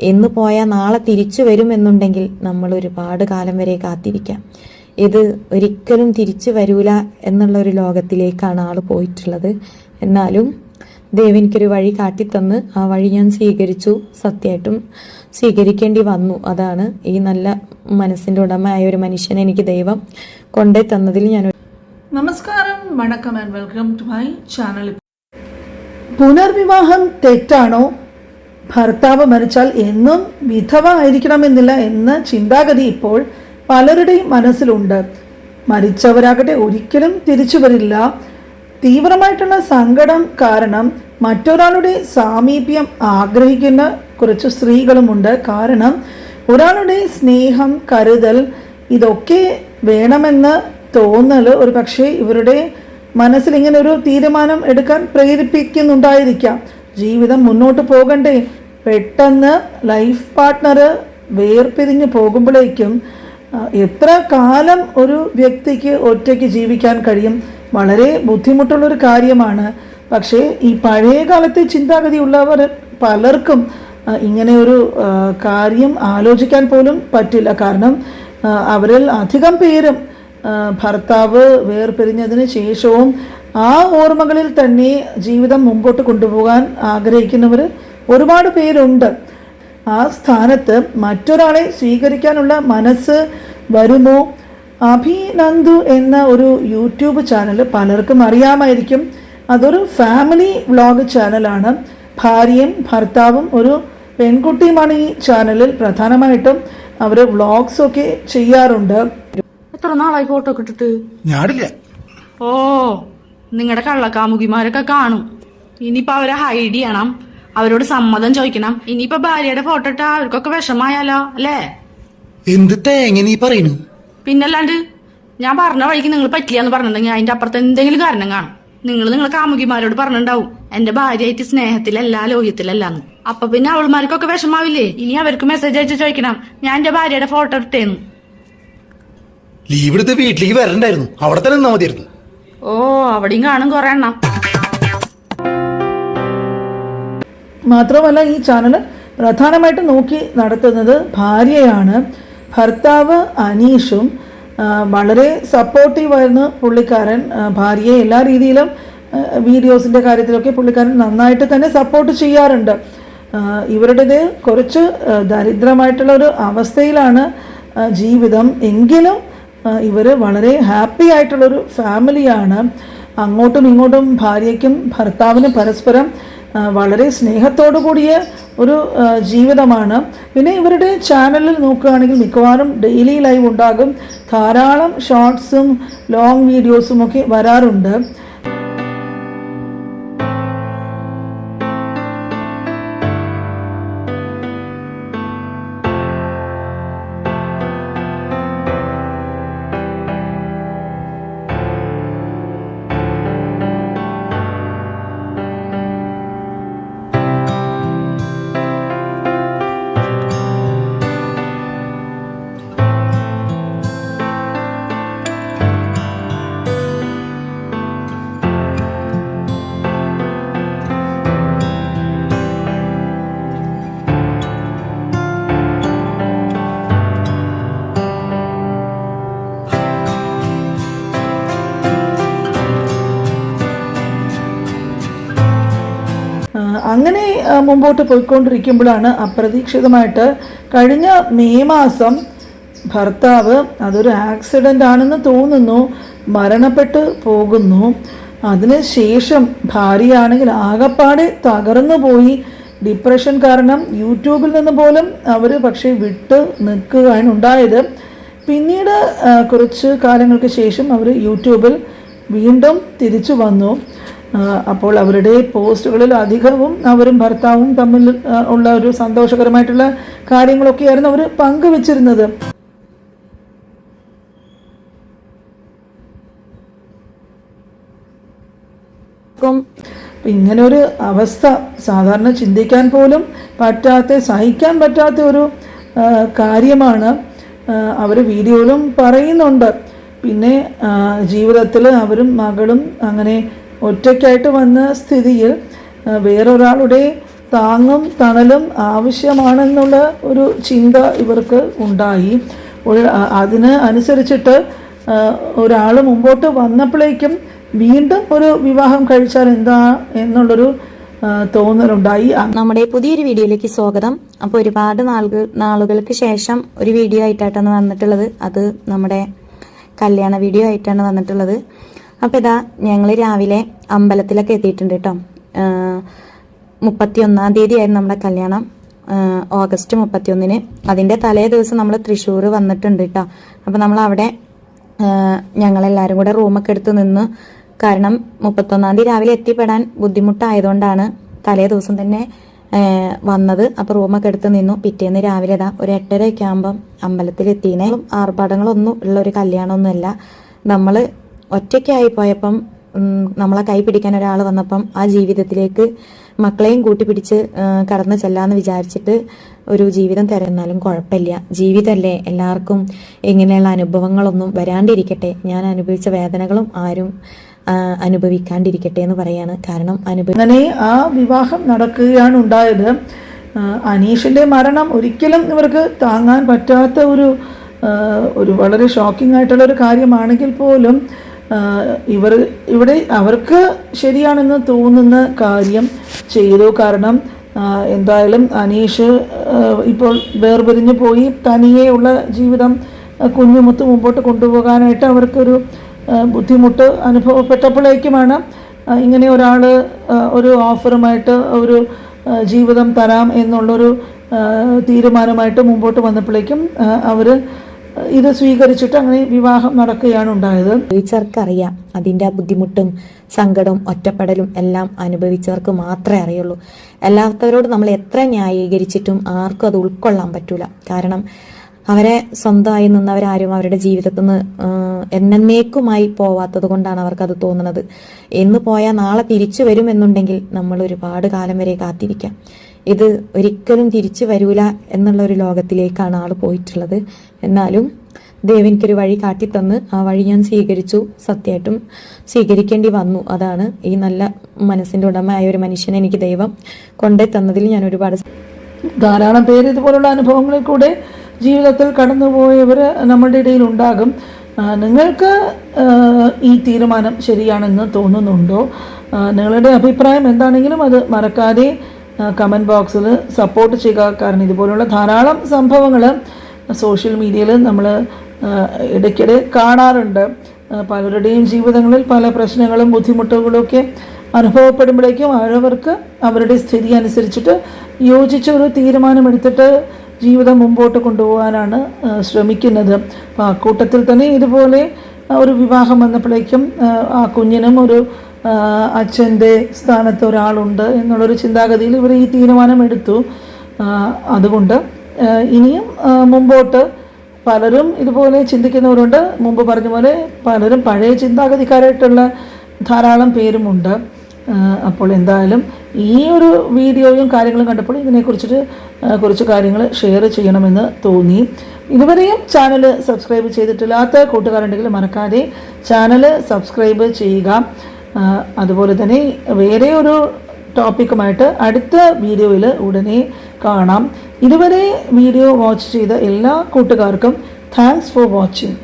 എന്ന് പോയാൽ നാളെ തിരിച്ചു വരുമെന്നുണ്ടെങ്കിൽ നമ്മൾ ഒരുപാട് കാലം വരെ കാത്തിരിക്കാം. ഇത് ഒരിക്കലും തിരിച്ചു വരൂല എന്നുള്ള ഒരു ലോകത്തിലേക്കാണ് ആൾ പോയിട്ടുള്ളത്. എന്നാലും ദൈവം എനിക്കൊരു വഴി കാട്ടിത്തന്ന് ആ വഴി ഞാൻ സ്വീകരിച്ചു. സത്യമായിട്ടും സ്വീകരിക്കേണ്ടി വന്നു. അതാണ് ഈ നല്ല മനസ്സിന്റെ ഉടമയായ ഒരു മനുഷ്യനെ എനിക്ക് ദൈവം കൊണ്ടേ തന്നതിൽ ഞാൻ നമസ്കാരം. വണക്കം and welcome to my channel. പുനർവിവാഹം തെറ്റാണോ? ഭർത്താവ് മരിച്ചാൽ എന്നും വിധവ ആയിരിക്കണമെന്നില്ല എന്ന ചിന്താഗതി ഇപ്പോൾ പലരുടെയും മനസ്സിലുണ്ട്. മരിച്ചവരാകട്ടെ ഒരിക്കലും തിരിച്ചു വരില്ല. തീവ്രമായിട്ടുള്ള സങ്കടം കാരണം മറ്റൊരാളുടെ സാമീപ്യം ആഗ്രഹിക്കുന്ന കുറച്ച് സ്ത്രീകളുമുണ്ട്. കാരണം ഒരാളുടെ സ്നേഹം കരുതൽ ഇതൊക്കെ വേണമെന്ന് തോന്നൽ ഒരു പക്ഷേ ഇവരുടെ മനസ്സിൽ ഇങ്ങനെ ഒരു തീരുമാനം എടുക്കാൻ പ്രേരിപ്പിക്കുന്നുണ്ടായിരിക്കാം. ജീവിതം മുന്നോട്ട് പോകണ്ടേ? പെട്ടെന്ന് ലൈഫ് പാർട്ട്ണർ വേർപിരിഞ്ഞ് പോകുമ്പോഴേക്കും എത്ര കാലം ഒരു വ്യക്തിക്ക് ഒറ്റയ്ക്ക് ജീവിക്കാൻ കഴിയും? വളരെ ബുദ്ധിമുട്ടുള്ളൊരു കാര്യമാണ്. പക്ഷേ ഈ പഴയ കാലത്തെ ചിന്താഗതി ഉള്ളവർ പലർക്കും ഇങ്ങനെ ഒരു കാര്യം ആലോചിക്കാൻ പോലും പറ്റില്ല. കാരണം അവരിൽ അധികം പേരും ഭർത്താവ് വേർപിരിഞ്ഞതിന് ശേഷവും ആ ഓർമ്മകളിൽ തന്നെ ജീവിതം മുമ്പോട്ട് കൊണ്ടുപോകാൻ ആഗ്രഹിക്കുന്നവർ ഒരുപാട് പേരുണ്ട്. ആ സ്ഥാനത്ത് മറ്റൊരാളെ സ്വീകരിക്കാനുള്ള മനസ്സ് വരുമോ? അഭിനന്ദു എന്ന ഒരു യൂട്യൂബ് ചാനൽ പലർക്കും അറിയാമായിരിക്കും. അതൊരു ഫാമിലി വ്ലോഗ് ചാനലാണ്. ഭാര്യയും ഭർത്താവും ഒരു പെൺകുട്ടിയുമാണ് ഈ ചാനലിൽ പ്രധാനമായിട്ടും അവർ വ്ളോഗ്സ് ഒക്കെ ചെയ്യാറുണ്ട്. എത്ര നാളായി ഫോട്ടോ കിട്ടിട്ട് ഓ. നിങ്ങളുടെ കള്ളക്കാമുകിമാരൊക്കെ കാണും. ഇനിയിപ്പോ അവരെ ഹൈഡ് ചെയ്യണം. അവരോട് സമ്മതം ചോദിക്കണം. ഇനിയിപ്പോ ഭാര്യയുടെ ഫോട്ടോ ഇട്ടാ അവർക്കൊക്കെ വിഷമായാലോ അല്ലേ? എന്ത് തേങ്ങ നീ പറയുന്നു? പിന്നല്ലാണ്ട് ഞാൻ പറഞ്ഞ വഴിക്ക് നിങ്ങൾ പറ്റില്ലാന്ന് പറഞ്ഞിട്ടുണ്ടെങ്കിൽ അതിന്റെ അപ്പുറത്ത് എന്തെങ്കിലും കാരണം കാണും. നിങ്ങൾ നിങ്ങളെ കാമുകിമാരോട് പറഞ്ഞിട്ടുണ്ടാവും. എന്റെ ഭാര്യയായിട്ട് സ്നേഹത്തിലല്ല ലോഹ്യത്തിലല്ലാന്ന്. അപ്പൊ പിന്നെ അവൾമാർക്കൊക്കെ വിഷമാവില്ലേ? ഇനി അവർക്ക് മെസ്സേജ് അയച്ച് ചോദിക്കണം. ഞാൻ എന്റെ ഭാര്യയുടെ ഫോട്ടോ ഇട്ടേന്ന്. ലീവ് എടുത്ത് വീട്ടിലേക്ക് വരണ്ടായിരുന്നു. അവിടെ തന്നെ നിന്നാ മതിയായിരുന്നു. ഓ അവിടെയും കാണും കുറെ എണ്ണം. മാത്രമല്ല ഈ ചാനൽ പ്രധാനമായിട്ടും നോക്കി നടത്തുന്നത് ഭാര്യയാണ്. ഭർത്താവ് അനീഷും വളരെ സപ്പോർട്ടീവായിരുന്നു പുള്ളിക്കാരൻ. ഭാര്യയെ എല്ലാ രീതിയിലും വീഡിയോസിന്റെ കാര്യത്തിലൊക്കെ പുള്ളിക്കാരൻ നന്നായിട്ട് തന്നെ സപ്പോർട്ട് ചെയ്യാറുണ്ട്. ഇവരുടേത് കുറച്ച് ദരിദ്രമായിട്ടുള്ള ഒരു അവസ്ഥയിലാണ് ജീവിതം. എങ്കിലും ഇവർ വളരെ ഹാപ്പി ആയിട്ടുള്ളൊരു ഫാമിലിയാണ്. അങ്ങോട്ടും ഇങ്ങോട്ടും ഭാര്യയ്ക്കും ഭർത്താവിനും പരസ്പരം വളരെ സ്നേഹത്തോടു കൂടിയ ഒരു ജീവിതമാണ്. പിന്നെ ഇവരുടെ ചാനലിൽ നോക്കുകയാണെങ്കിൽ മിക്കവാറും ഡെയിലി ലൈവ് ഉണ്ടാകും. ധാരാളം ഷോർട്സും ലോങ് വീഡിയോസും ഒക്കെ വരാറുണ്ട്. അങ്ങനെ മുമ്പോട്ട് പോയിക്കൊണ്ടിരിക്കുമ്പോഴാണ് അപ്രതീക്ഷിതമായിട്ട് കഴിഞ്ഞ മെയ് മാസം ഭർത്താവ് അതൊരു ആക്സിഡന്റ് ആണെന്ന് തോന്നുന്നു മരണപ്പെട്ട് പോകുന്നു. അതിനുശേഷം ഭാര്യയാണെങ്കിൽ ആകപ്പാടെ തകർന്നു പോയി. ഡിപ്രഷൻ കാരണം യൂട്യൂബിൽ നിന്ന് പോലും അവർ പക്ഷേ വിട്ട് നിൽക്കുകയാണ് ഉണ്ടായത്. പിന്നീട് കുറച്ച് കാലങ്ങൾക്ക് ശേഷം അവർ യൂട്യൂബിൽ വീണ്ടും തിരിച്ചു വന്നു. അപ്പോൾ അവരുടെ പോസ്റ്റുകളിൽ അധികവും അവരും ഭർത്താവും തമ്മിൽ ഉള്ള ഒരു സന്തോഷകരമായിട്ടുള്ള കാര്യങ്ങളൊക്കെയായിരുന്നു അവർ പങ്കുവച്ചിരുന്നത്. ഇങ്ങനെ ഒരു അവസ്ഥ സാധാരണ ചിന്തിക്കാൻ പോലും പറ്റാത്ത സഹിക്കാൻ പറ്റാത്ത ഒരു കാര്യമാണ് അവർ വീഡിയോയിലും പറയുന്നുണ്ട്. പിന്നെ ജീവിതത്തിൽ അവരും മകളും അങ്ങനെ ഒറ്റയ്ക്കായിട്ട് വന്ന സ്ഥിതിയിൽ വേറൊരാളുടെ താങ്ങും തണലും ആവശ്യമാണെന്നുള്ള ഒരു ചിന്ത ഇവർക്ക് ഉണ്ടായി. അതിന് അനുസരിച്ചിട്ട് ഒരാൾ മുമ്പോട്ട് വന്നപ്പോഴേക്കും വീണ്ടും ഒരു വിവാഹം കഴിച്ചാൽ എന്താ എന്നുള്ളൊരു തോന്നലുണ്ടായി. നമ്മുടെ പുതിയൊരു വീഡിയോയിലേക്ക് സ്വാഗതം. അപ്പോൾ ഒരുപാട് നാളുകൾ നാളുകൾക്ക് ശേഷം ഒരു വീഡിയോ ആയിട്ടാണ് വന്നിട്ടുള്ളത്. അത് നമ്മുടെ കല്യാണ വീഡിയോ ആയിട്ടാണ് വന്നിട്ടുള്ളത്. അപ്പോൾ ഇതാ ഞങ്ങൾ രാവിലെ അമ്പലത്തിലൊക്കെ എത്തിയിട്ടുണ്ട് കേട്ടോ മുപ്പത്തി ഒന്നാം തീയതി ആയിരുന്നു നമ്മുടെ കല്യാണം. ഓഗസ്റ്റ് ഓഗസ്റ്റ് മുപ്പത്തിയൊന്നിന്. അതിന്റെ തലേ ദിവസം നമ്മൾ തൃശ്ശൂർ വന്നിട്ടുണ്ട് കേട്ടോ അപ്പോൾ നമ്മൾ അവിടെ ഞങ്ങളെല്ലാവരും കൂടെ റൂമൊക്കെ എടുത്ത് നിന്ന് കാരണം മുപ്പത്തൊന്നാം തീയതി രാവിലെ എത്തിപ്പെടാൻ ബുദ്ധിമുട്ടായതുകൊണ്ടാണ് തലേ ദിവസം തന്നെ വന്നത്. അപ്പോൾ റൂമൊക്കെ എടുത്ത് നിന്നു. പിറ്റേന്ന് രാവിലെ ഇതാ ഒരു എട്ടരയൊക്കെ ആകുമ്പം അമ്പലത്തിൽ എത്തിയതിനെ ആർഭാടങ്ങളൊന്നും ഉള്ള ഒരു കല്യാണമൊന്നുമല്ല. നമ്മൾ ഒറ്റയ്ക്കായി പോയപ്പം നമ്മളെ കൈ പിടിക്കാൻ ഒരാൾ വന്നപ്പം ആ ജീവിതത്തിലേക്ക് മക്കളെയും കൂട്ടി പിടിച്ച് കടന്നു ചെല്ലാന്ന് വിചാരിച്ചിട്ട് ഒരു ജീവിതം തിരഞ്ഞാലും കുഴപ്പമില്ല. ജീവിതമല്ലേ? എല്ലാവർക്കും ഇങ്ങനെയുള്ള അനുഭവങ്ങളൊന്നും വരാണ്ടിരിക്കട്ടെ. ഞാൻ അനുഭവിച്ച വേദനകളും ആരും അനുഭവിക്കാണ്ടിരിക്കട്ടെ എന്ന് പറയാണ്. കാരണം അനുഭവം അങ്ങനെ ആ വിവാഹം നടക്കുകയാണ് ഉണ്ടായത്. അനീഷിന്റെ മരണം ഒരിക്കലും ഇവർക്ക് താങ്ങാൻ പറ്റാത്ത ഒരു ഒരു വളരെ ഷോക്കിംഗ് ആയിട്ടുള്ള ഒരു കാര്യമാണെങ്കിൽ പോലും ഇവർ ഇവിടെ അവർക്ക് ശരിയാണെന്ന് തോന്നുന്ന കാര്യം ചെയ്തു. കാരണം എന്തായാലും അനീഷ് ഇപ്പോൾ വേർപിരിഞ്ഞു പോയി. തനിയെയുള്ള ജീവിതം കുഞ്ഞുമുത്ത് മുമ്പോട്ട് കൊണ്ടുപോകാനായിട്ട് അവർക്കൊരു ബുദ്ധിമുട്ട് അനുഭവപ്പെട്ടപ്പോഴേക്കുമാണ് ഇങ്ങനെ ഒരാൾ ഒരു ഓഫറുമായിട്ട് ഒരു ജീവിതം തരാം എന്നുള്ളൊരു തീരുമാനമായിട്ട് മുമ്പോട്ട് വന്നപ്പോഴേക്കും അവർ ഇത് സ്വീകരിച്ചിട്ട് അങ്ങനെ വിവാഹം നടക്കുകയാണ് ഉണ്ടായത്. അനുഭവിച്ചവർക്കറിയാം അതിന്റെ ബുദ്ധിമുട്ടും സങ്കടവും ഒറ്റപ്പെടലും എല്ലാം അനുഭവിച്ചവർക്ക് മാത്രമേ അറിയുള്ളൂ. അല്ലാത്തവരോട് നമ്മൾ എത്ര ന്യായീകരിച്ചിട്ടും ആർക്കും അത് ഉൾക്കൊള്ളാൻ പറ്റൂല. കാരണം അവരെ സ്വന്തമായി നിന്നവരാരും അവരുടെ ജീവിതത്തിൽ നിന്ന് എന്നേക്കുമായി പോവാത്തത് കൊണ്ടാണ് അവർക്കത് തോന്നുന്നത്. എന്ന് പോയാൽ നാളെ തിരിച്ചു വരുമെന്നുണ്ടെങ്കിൽ നമ്മൾ ഒരുപാട് കാലം വരെ കാത്തിരിക്കാം. ഇത് ഒരിക്കലും തിരിച്ചു വരൂല എന്നുള്ള ഒരു ലോകത്തിലേക്കാണ് ആൾ പോയിട്ടുള്ളത്. എന്നാലും ദൈവം വഴി കാട്ടിത്തന്ന് ആ വഴി ഞാൻ സ്വീകരിച്ചു. സത്യമായിട്ടും സ്വീകരിക്കേണ്ടി വന്നു. അതാണ് ഈ നല്ല മനസ്സിന്റെ ഉടമയായ ഒരു മനുഷ്യനെ എനിക്ക് ദൈവം കൊണ്ടേ തന്നതിൽ ഞാൻ ഒരുപാട് ധാരാളം പേര് ഇതുപോലുള്ള അനുഭവങ്ങളിൽ കൂടെ ജീവിതത്തിൽ കടന്നുപോയവർ നമ്മുടെ ഇടയിൽ ഉണ്ടാകും. നിങ്ങൾക്ക് ഈ തീരുമാനം ശരിയാണെന്ന് തോന്നുന്നുണ്ടോ? നിങ്ങളുടെ അഭിപ്രായം എന്താണെങ്കിലും അത് മറക്കാതെ കമന്റ് ബോക്സിൽ സപ്പോർട്ട് ചെയ്യുക. കാരണം ഇതുപോലുള്ള ധാരാളം സംഭവങ്ങൾ സോഷ്യൽ മീഡിയയിൽ നമ്മൾ ഇടയ്ക്കിടെ കാണാറുണ്ട്. പലരുടെയും ജീവിതങ്ങളിൽ പല പ്രശ്നങ്ങളും ബുദ്ധിമുട്ടുകളും ഒക്കെ അനുഭവപ്പെടുമ്പോഴേക്കും അവരവർക്ക് അവരുടെ സ്ഥിതി അനുസരിച്ചിട്ട് യോജിച്ച ഒരു തീരുമാനമെടുത്തിട്ട് ജീവിതം മുമ്പോട്ട് കൊണ്ടുപോകാനാണ് ശ്രമിക്കുന്നത്. അപ്പോൾ ആ കൂട്ടത്തിൽ തന്നെ ഇതുപോലെ ഒരു വിവാഹം വന്നപ്പോഴേക്കും ആ, കുഞ്ഞിനും ഒരു അച്ഛന്റെ സ്ഥാനത്ത് ഒരാളുണ്ട് എന്നുള്ളൊരു ചിന്താഗതിയിൽ ഇവർ ഈ തീരുമാനമെടുത്തു അതുകൊണ്ട് ഇനിയും മുമ്പോട്ട് പലരും ഇതുപോലെ ചിന്തിക്കുന്നവരുണ്ട്. മുമ്പ് പറഞ്ഞ പോലെ പലരും പഴയ ചിന്താഗതിക്കാരായിട്ടുള്ള ധാരാളം പേരുമുണ്ട്. അപ്പോൾ എന്തായാലും ഈ ഒരു വീഡിയോയും കാര്യങ്ങളും കണ്ടപ്പോൾ ഇതിനെക്കുറിച്ചിട്ട് കുറച്ച് കാര്യങ്ങൾ ഷെയർ ചെയ്യണമെന്ന് തോന്നി. ഇതുവരെയും ചാനൽ സബ്സ്ക്രൈബ് ചെയ്തിട്ടില്ലാത്ത കൂട്ടുകാരുണ്ടെങ്കിൽ മറക്കാതെ ചാനൽ സബ്സ്ക്രൈബ് ചെയ്യുക. അതുപോലെ തന്നെ വേറെ ഒരു ടോപ്പിക്കുമായിട്ട് അടുത്ത വീഡിയോയിൽ ഉടനെ കാണാം. ഇതുവരെ വീഡിയോ വാച്ച് ചെയ്ത എല്ലാ കൂട്ടുകാർക്കും താങ്ക്സ് ഫോർ വാച്ചിങ്